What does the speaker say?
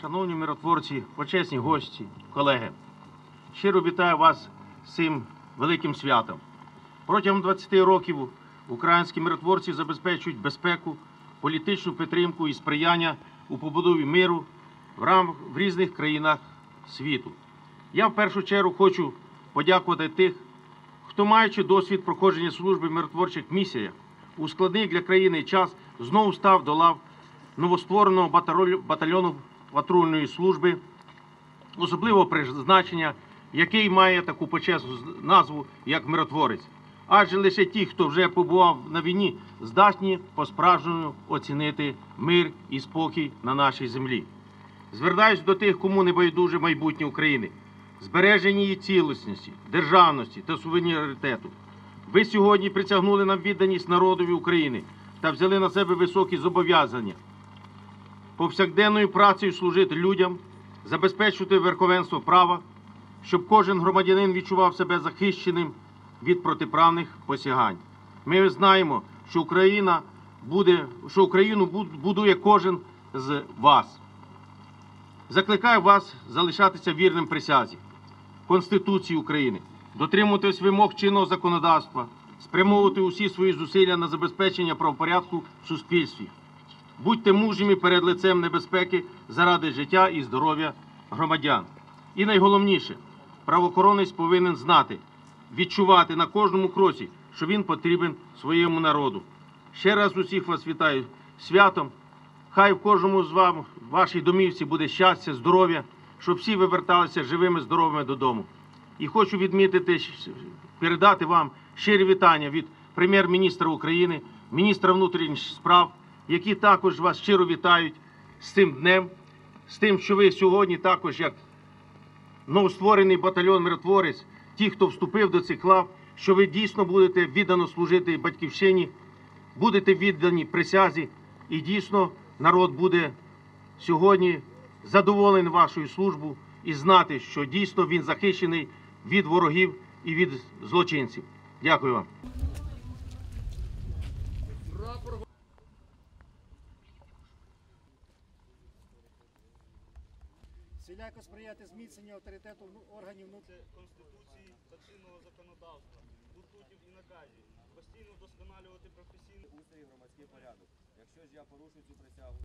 Шановні миротворці, почесні гості, колеги, щиро вітаю вас з цим великим святом. Протягом 20 років українські миротворці забезпечують безпеку, політичну підтримку і сприяння у побудові миру в, рам... в різних країнах світу. Я в першу чергу хочу подякувати тих, хто, маючи досвід проходження служби миротворчих місіях, у складний для країни час знову став до лав новоствореного батальйону патрульної служби особливого призначення, який має таку почесну назву як миротворець. Адже лише ті, хто вже побував на війні, здатні по-справжньому оцінити мир і спокій на нашій землі. Звертаюсь до тих, кому не байдуже майбутнє України, збереження її цілісності, державності та суверенітету. Ви сьогодні присягнули нам відданість народові України та взяли на себе високі зобов'язання повсякденною працею служити людям, забезпечувати верховенство права, щоб кожен громадянин відчував себе захищеним від протиправних посягань. Ми знаємо, що Україна буде, що Україну будує кожен з вас. Закликаю вас залишатися вірним присязі Конституції України, дотримуватись вимог чинного законодавства, спрямовувати усі свої зусилля на забезпечення правопорядку в суспільстві. Будьте мужніми перед лицем небезпеки заради життя і здоров'я громадян. І найголовніше, правоохоронець повинен знати, відчувати на кожному кроці, що він потрібен своєму народу. Ще раз усіх вас вітаю святом. Хай в кожному з вам, в вашій домівці буде щастя, здоров'я, щоб всі ви верталися живими, здоровими додому. І хочу відмітити, передати вам щирі вітання від прем'єр-міністра України, міністра внутрішніх справ, які також вас щиро вітають з цим днем, з тим, що ви сьогодні також, як новостворений батальйон миротворець, ті, хто вступив до цих лав, що ви дійсно будете віддано служити батьківщині, будете віддані присязі, і дійсно народ буде сьогодні задоволений вашою службою і знати, що дійсно він захищений від ворогів і від злочинців. Дякую вам. Всіляко сприяти зміцненню авторитету органів внутрішньої Конституції та чинного законодавства, статутів і наказів, постійно вдосконалювати професійну устрій громадський порядок. Якщо ж я порушу цю присягу,